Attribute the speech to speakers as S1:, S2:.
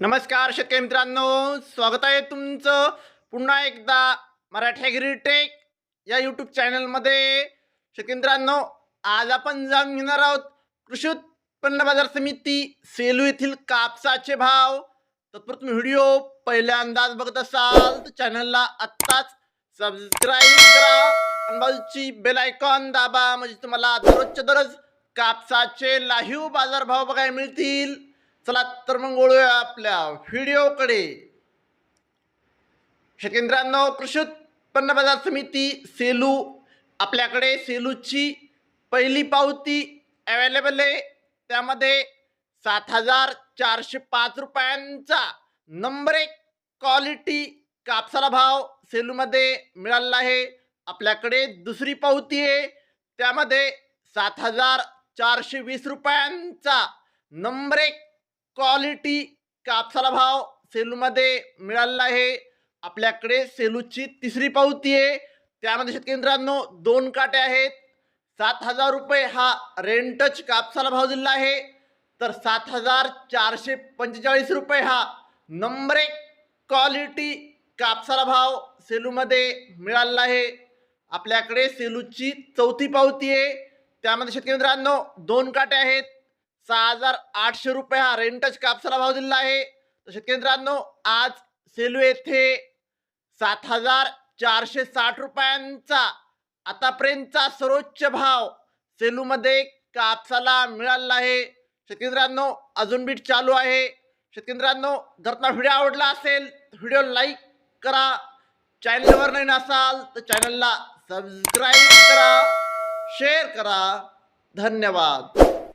S1: नमस्कार शेतकरी मित्रांनो. स्वागत आहे तुमचं पुन्हा एकदा मराठी ॲग्रीटेक या यूट्यूब चॅनलमध्ये. शेतकरी मित्रांनो आज आपण जाणून घेणार आहोत कृषी उत्पन्न बाजार समिती सेलू येथील कापसाचे भाव. तत्पूर्वी तुम्ही व्हिडिओ पहिल्यांदाच बघत असाल तर चॅनलला आत्ताच सबस्क्राईब करा. आणि बाजूची बेल आयकॉन दाबा म्हणजे तुम्हाला दररोजच्या दररोज कापसाचे लाईव्ह बाजारभाव बघायला मिळतील. चला तर मग वळूया आपल्या व्हिडिओकडे. शेतकऱ्यांनो कृषी उत्पन्न बाजार समिती सेलू. आपल्याकडे सेलूची पहिली पावती अवेलेबल आहे. त्यामध्ये सात हजार चारशे पाच रुपयांचा नंबर एक क्वालिटी कापसाला भाव सेलूमध्ये मिळालेला आहे. आपल्याकडे दुसरी पावती आहे. त्यामध्ये सात हजार चारशे वीस रुपयांचा नंबर एक क्वालिटी कापसाला भाव सेलूमध्ये मिळालेला आहे. आपल्याकडे सेलूची तिसरी पावती आहे. त्यामध्ये शेतकरी मित्रांनो दोन काटे आहेत. सात हजार रुपये हा रेंटच कापसाला भाव दिलेला आहे. तर सात हजार चारशे पंचेचाळीस रुपये हा नंबर एक क्वालिटी कापसाला भाव सेलूमध्ये मिळालेला आहे. आपल्याकडे सेलूची चौथी पावती आहे. त्यामध्ये शेतकरी मित्रांनो दोन काटे आहेत. सहा हजार आठशे रुपये हा रेंटच कापसाला भाव दिलेला आहे. तर शेतकरी मित्रांनो आज सेलू येथे सात हजार चारशे साठ रुपयांचा आतापर्यंतचा सर्वोच्च भाव सेलूमध्ये कापसाला मिळाला आहे. शेतकरी मित्रांनो अजून बीट चालू आहे. शेतकरी मित्रांनो जर तुम्हाला व्हिडिओ आवडला असेल व्हिडिओ लाईक करा. चॅनलवर नाही नसाल तर चॅनलला सबस्क्राईब करा. शेअर करा. धन्यवाद.